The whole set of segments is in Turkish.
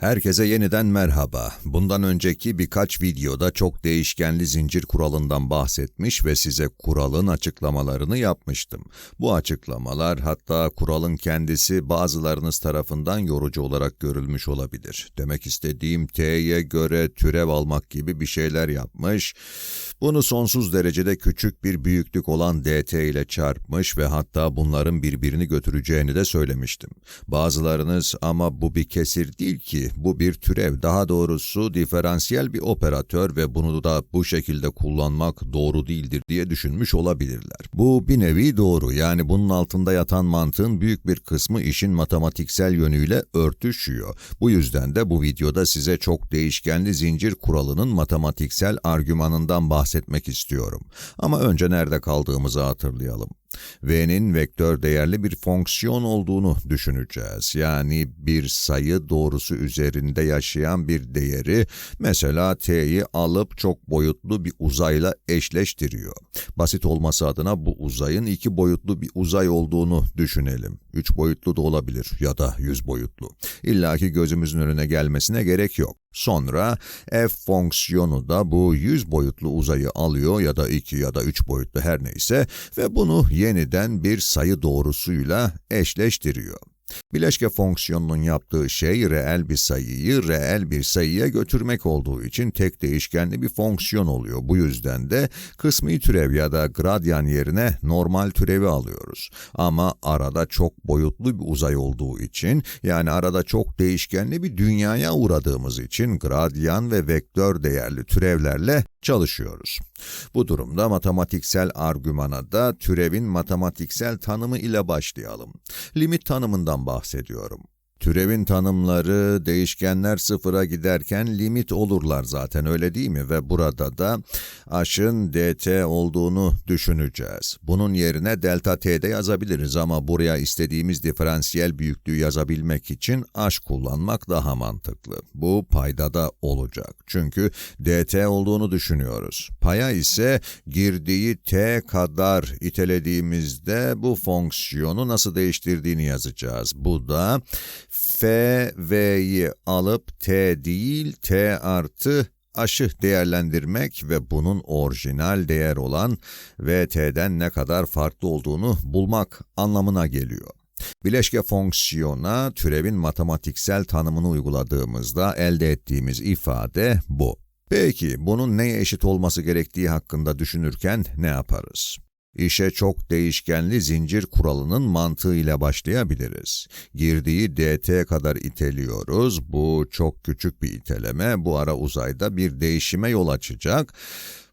Herkese yeniden merhaba. Bundan önceki birkaç videoda çok değişkenli zincir kuralından bahsetmiş ve size kuralın açıklamalarını yapmıştım. Bu açıklamalar hatta kuralın kendisi bazılarınız tarafından yorucu olarak görülmüş olabilir. Demek istediğim T'ye göre türev almak gibi bir şeyler yapmış. Bunu sonsuz derecede küçük bir büyüklük olan dt ile çarpmış ve hatta bunların birbirini götüreceğini de söylemiştim. Bazılarınız ama bu bir kesir değil ki bu bir türev, daha doğrusu diferansiyel bir operatör ve bunu da bu şekilde kullanmak doğru değildir diye düşünmüş olabilirler. Bu bir nevi doğru, yani bunun altında yatan mantığın büyük bir kısmı işin matematiksel yönüyle örtüşüyor. Bu yüzden de bu videoda size çok değişkenli zincir kuralının matematiksel argümanından bahsetmek istiyorum. Ama önce nerede kaldığımızı hatırlayalım v'nin vektör değerli bir fonksiyon olduğunu düşüneceğiz. Yani bir sayı doğrusu üzerinde yaşayan bir değeri, mesela t'yi alıp çok boyutlu bir uzayla eşleştiriyor. Basit olması adına bu uzayın iki boyutlu bir uzay olduğunu düşünelim. Üç boyutlu da olabilir ya da yüz boyutlu. İlla ki gözümüzün önüne gelmesine gerek yok. Sonra f fonksiyonu da bu 100 boyutlu uzayı alıyor ya da 2 ya da 3 boyutlu her neyse ve bunu yeniden bir sayı doğrusuyla eşleştiriyor. Bileşke fonksiyonunun yaptığı şey reel bir sayıyı reel bir sayıya götürmek olduğu için tek değişkenli bir fonksiyon oluyor. Bu yüzden de kısmi türev ya da gradyan yerine normal türevi alıyoruz. Ama arada çok boyutlu bir uzay olduğu için yani arada çok değişkenli bir dünyaya uğradığımız için gradyan ve vektör değerli türevlerle çalışıyoruz. Bu durumda matematiksel argümana da türevin matematiksel tanımı ile başlayalım. Limit tanımından bahsediyorum. Türevin tanımları değişkenler sıfıra giderken limit olurlar zaten öyle değil mi? Ve burada da aşın dt olduğunu düşüneceğiz. Bunun yerine delta t'de yazabiliriz ama buraya istediğimiz diferansiyel büyüklüğü yazabilmek için aş kullanmak daha mantıklı. Bu paydada olacak. Çünkü dt olduğunu düşünüyoruz. Paya ise girdiği t kadar itelediğimizde bu fonksiyonu nasıl değiştirdiğini yazacağız. Bu da f v'yi alıp t değil t artı aşı değerlendirmek ve bunun orijinal değer olan vt'den ne kadar farklı olduğunu bulmak anlamına geliyor. Bileşke fonksiyona türevin matematiksel tanımını uyguladığımızda elde ettiğimiz ifade bu. Peki bunun neye eşit olması gerektiği hakkında düşünürken ne yaparız? İşe çok değişkenli zincir kuralının mantığıyla başlayabiliriz. Girdiği dt kadar iteliyoruz. Bu çok küçük bir iteleme. Bu ara uzayda bir değişime yol açacak.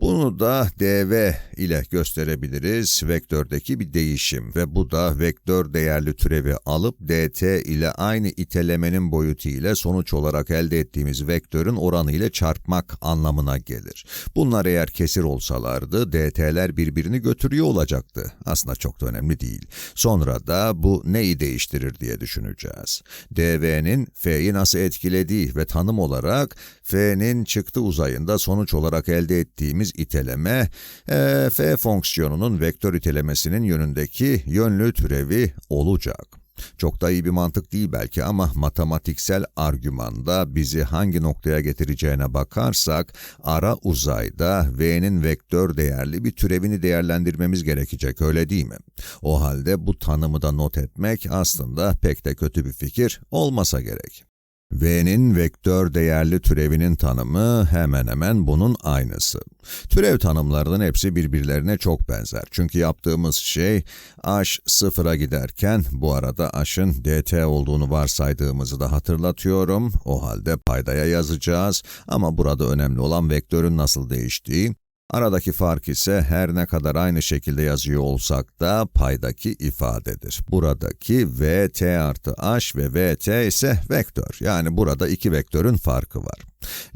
Bunu da dv ile gösterebiliriz. Vektördeki bir değişim ve bu da vektör değerli türevi alıp dt ile aynı itelemenin boyutu ile sonuç olarak elde ettiğimiz vektörün oranı ile çarpmak anlamına gelir. Bunlar eğer kesir olsalardı dt'ler birbirini götürüyor olacaktı. Aslında çok da önemli değil. Sonra da bu neyi değiştirir diye düşüneceğiz. dv'nin f'yi nasıl etkilediği ve tanım olarak f'nin çıktı uzayında sonuç olarak elde ettiğimiz dediğimiz iteleme, e, f fonksiyonunun vektör itelemesinin yönündeki yönlü türevi olacak. Çok da iyi bir mantık değil belki ama matematiksel argümanda bizi hangi noktaya getireceğine bakarsak, ara uzayda v'nin vektör değerli bir türevini değerlendirmemiz gerekecek öyle değil mi? O halde bu tanımı da not etmek aslında pek de kötü bir fikir olmasa gerek. V'nin vektör değerli türevinin tanımı hemen hemen bunun aynısı. Türev tanımlarının hepsi birbirlerine çok benzer. Çünkü yaptığımız şey h sıfıra giderken bu arada h'ın dt olduğunu varsaydığımızı da hatırlatıyorum. O halde paydaya yazacağız ama burada önemli olan vektörün nasıl değiştiği. Aradaki fark ise her ne kadar aynı şekilde yazıyor olsak da paydaki ifadedir. Buradaki vt artı h ve vt ise vektör. Yani burada iki vektörün farkı var.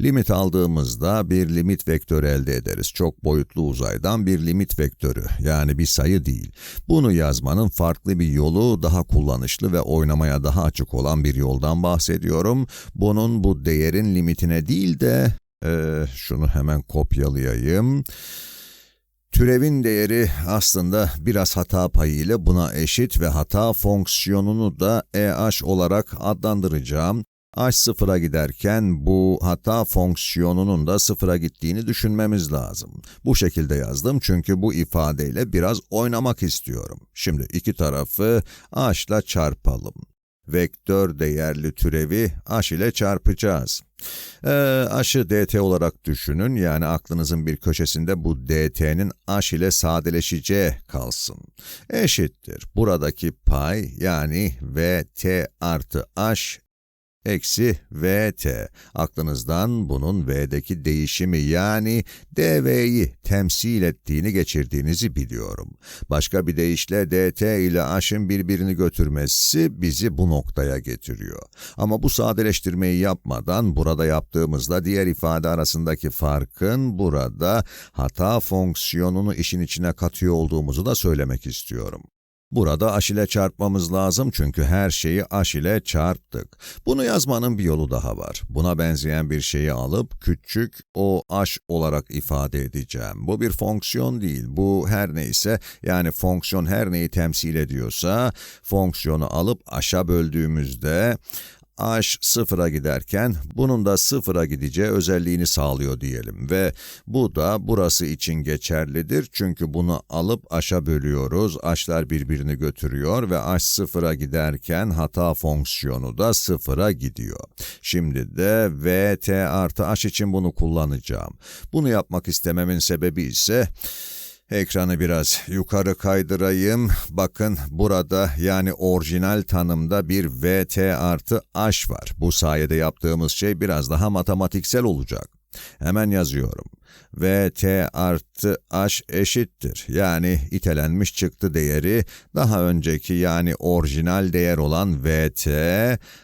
Limit aldığımızda bir limit vektörü elde ederiz. Çok boyutlu uzaydan bir limit vektörü, yani bir sayı değil. Bunu yazmanın farklı bir yolu, daha kullanışlı ve oynamaya daha açık olan bir yoldan bahsediyorum. Bunun bu değerin limitine değil de ee, şunu hemen kopyalayayım. Türevin değeri aslında biraz hata payı ile buna eşit ve hata fonksiyonunu da EH olarak adlandıracağım. h sıfıra giderken bu hata fonksiyonunun da sıfıra gittiğini düşünmemiz lazım. Bu şekilde yazdım çünkü bu ifadeyle biraz oynamak istiyorum. Şimdi iki tarafı h ile çarpalım. Vektör değerli türevi h ile çarpacağız. Ee, h'ı dt olarak düşünün, yani aklınızın bir köşesinde bu dt'nin h ile sadeleşeceği kalsın. Eşittir. Buradaki pay yani vt artı h eksi vt. Aklınızdan bunun v'deki değişimi yani dv'yi temsil ettiğini geçirdiğinizi biliyorum. Başka bir deyişle dt ile h'ın birbirini götürmesi bizi bu noktaya getiriyor. Ama bu sadeleştirmeyi yapmadan burada yaptığımızda diğer ifade arasındaki farkın burada hata fonksiyonunu işin içine katıyor olduğumuzu da söylemek istiyorum. Burada h ile çarpmamız lazım çünkü her şeyi h ile çarptık. Bunu yazmanın bir yolu daha var. Buna benzeyen bir şeyi alıp küçük o h olarak ifade edeceğim. Bu bir fonksiyon değil. Bu her neyse yani fonksiyon her neyi temsil ediyorsa fonksiyonu alıp h'a böldüğümüzde h sıfıra giderken bunun da sıfıra gideceği özelliğini sağlıyor diyelim ve bu da burası için geçerlidir çünkü bunu alıp h'a bölüyoruz, h'lar birbirini götürüyor ve h sıfıra giderken hata fonksiyonu da sıfıra gidiyor. Şimdi de vt artı h için bunu kullanacağım. Bunu yapmak istememin sebebi ise Ekranı biraz yukarı kaydırayım. Bakın burada yani orijinal tanımda bir vt artı h var. Bu sayede yaptığımız şey biraz daha matematiksel olacak. Hemen yazıyorum. Vt artı h eşittir. Yani itelenmiş çıktı değeri daha önceki yani orijinal değer olan vt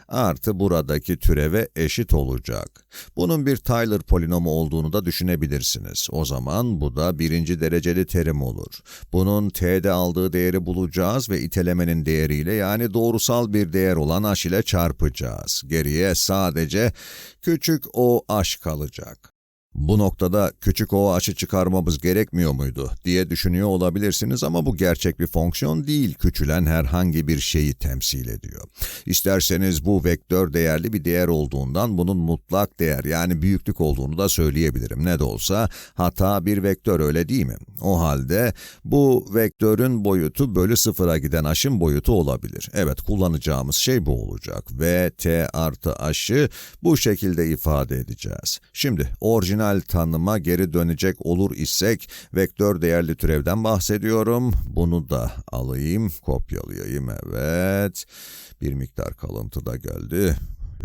artı buradaki türeve eşit olacak. Bunun bir Taylor polinomu olduğunu da düşünebilirsiniz. O zaman bu da birinci dereceli terim olur. Bunun t'de aldığı değeri bulacağız ve itelemenin değeriyle yani doğrusal bir değer olan h ile çarpacağız. Geriye sadece küçük o h kalacak. Bu noktada küçük o açı çıkarmamız gerekmiyor muydu diye düşünüyor olabilirsiniz ama bu gerçek bir fonksiyon değil, küçülen herhangi bir şeyi temsil ediyor. İsterseniz bu vektör değerli bir değer olduğundan bunun mutlak değer yani büyüklük olduğunu da söyleyebilirim. Ne de olsa hata bir vektör öyle değil mi? O halde bu vektörün boyutu bölü sıfıra giden aşın boyutu olabilir. Evet kullanacağımız şey bu olacak ve t artı aşı bu şekilde ifade edeceğiz. Şimdi orijinal orijinal tanıma geri dönecek olur isek, vektör değerli türevden bahsediyorum. Bunu da alayım, kopyalayayım, evet. Bir miktar kalıntı da geldi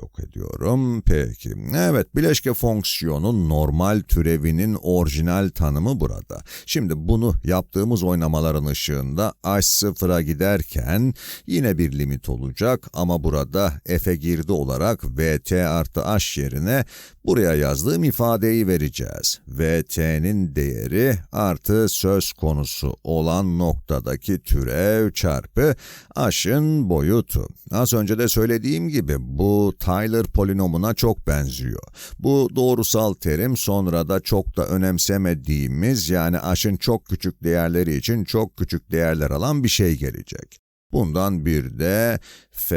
yok ediyorum. Peki. Evet, bileşke fonksiyonun normal türevinin orijinal tanımı burada. Şimdi bunu yaptığımız oynamaların ışığında h sıfıra giderken yine bir limit olacak ama burada f'e girdi olarak vt artı h yerine buraya yazdığım ifadeyi vereceğiz. vt'nin değeri artı söz konusu olan noktadaki türev çarpı h'ın boyutu. Az önce de söylediğim gibi bu Tyler polinomuna çok benziyor. Bu doğrusal terim sonra da çok da önemsemediğimiz yani h'ın çok küçük değerleri için çok küçük değerler alan bir şey gelecek. Bundan bir de f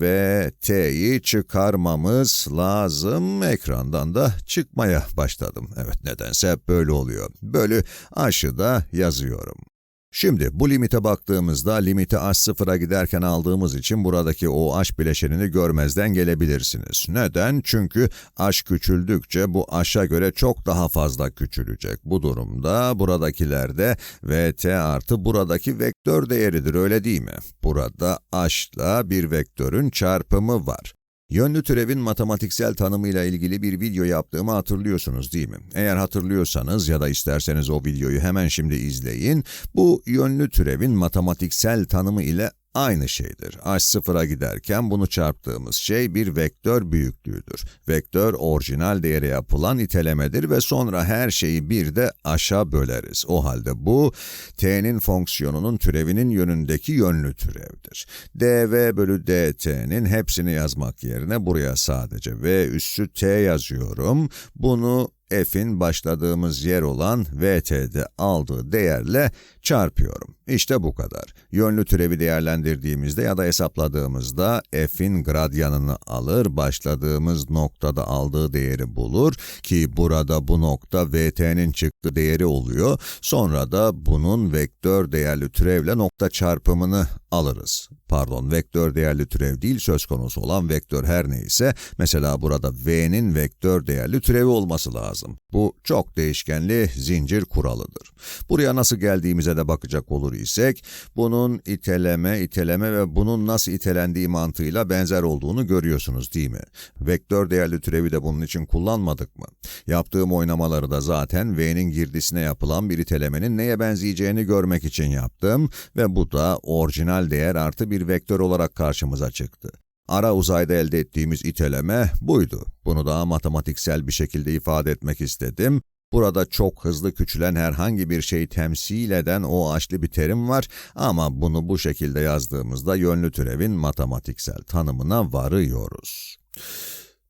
ve t'yi çıkarmamız lazım. Ekrandan da çıkmaya başladım. Evet nedense böyle oluyor. Bölü h'ı da yazıyorum. Şimdi bu limite baktığımızda limiti h sıfıra giderken aldığımız için buradaki o h bileşenini görmezden gelebilirsiniz. Neden? Çünkü h küçüldükçe bu h'a göre çok daha fazla küçülecek. Bu durumda buradakiler de vt artı buradaki vektör değeridir öyle değil mi? Burada h bir vektörün çarpımı var. Yönlü türevin matematiksel tanımıyla ilgili bir video yaptığımı hatırlıyorsunuz değil mi? Eğer hatırlıyorsanız ya da isterseniz o videoyu hemen şimdi izleyin. Bu yönlü türevin matematiksel tanımı ile aynı şeydir. h sıfıra giderken bunu çarptığımız şey bir vektör büyüklüğüdür. Vektör orijinal değere yapılan itelemedir ve sonra her şeyi bir de aşağı böleriz. O halde bu t'nin fonksiyonunun türevinin yönündeki yönlü türevdir. dv bölü dt'nin hepsini yazmak yerine buraya sadece v üssü t yazıyorum. Bunu f'in başladığımız yer olan vt'de aldığı değerle çarpıyorum. İşte bu kadar. Yönlü türevi değerlendirdiğimizde ya da hesapladığımızda f'in gradyanını alır, başladığımız noktada aldığı değeri bulur ki burada bu nokta vt'nin çıktı değeri oluyor. Sonra da bunun vektör değerli türevle nokta çarpımını alırız. Pardon, vektör değerli türev değil, söz konusu olan vektör her neyse, mesela burada v'nin vektör değerli türevi olması lazım. Bu çok değişkenli zincir kuralıdır. Buraya nasıl geldiğimize de bakacak olur isek, bunun iteleme, iteleme ve bunun nasıl itelendiği mantığıyla benzer olduğunu görüyorsunuz değil mi? Vektör değerli türevi de bunun için kullanmadık mı? Yaptığım oynamaları da zaten v'nin girdisine yapılan bir itelemenin neye benzeyeceğini görmek için yaptım ve bu da orijinal değer artı bir vektör olarak karşımıza çıktı. Ara uzayda elde ettiğimiz iteleme buydu. Bunu daha matematiksel bir şekilde ifade etmek istedim. Burada çok hızlı küçülen herhangi bir şeyi temsil eden o açlı bir terim var ama bunu bu şekilde yazdığımızda yönlü türevin matematiksel tanımına varıyoruz.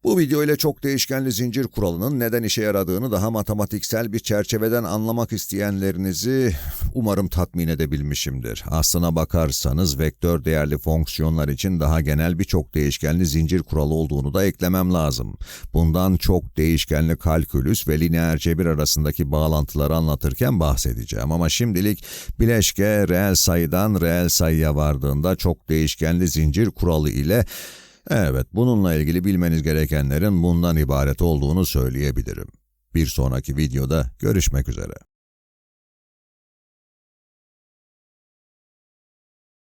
Bu video ile çok değişkenli zincir kuralının neden işe yaradığını daha matematiksel bir çerçeveden anlamak isteyenlerinizi umarım tatmin edebilmişimdir. Aslına bakarsanız vektör değerli fonksiyonlar için daha genel birçok değişkenli zincir kuralı olduğunu da eklemem lazım. Bundan çok değişkenli kalkülüs ve lineer cebir arasındaki bağlantıları anlatırken bahsedeceğim ama şimdilik bileşke reel sayıdan reel sayıya vardığında çok değişkenli zincir kuralı ile Evet, bununla ilgili bilmeniz gerekenlerin bundan ibaret olduğunu söyleyebilirim. Bir sonraki videoda görüşmek üzere.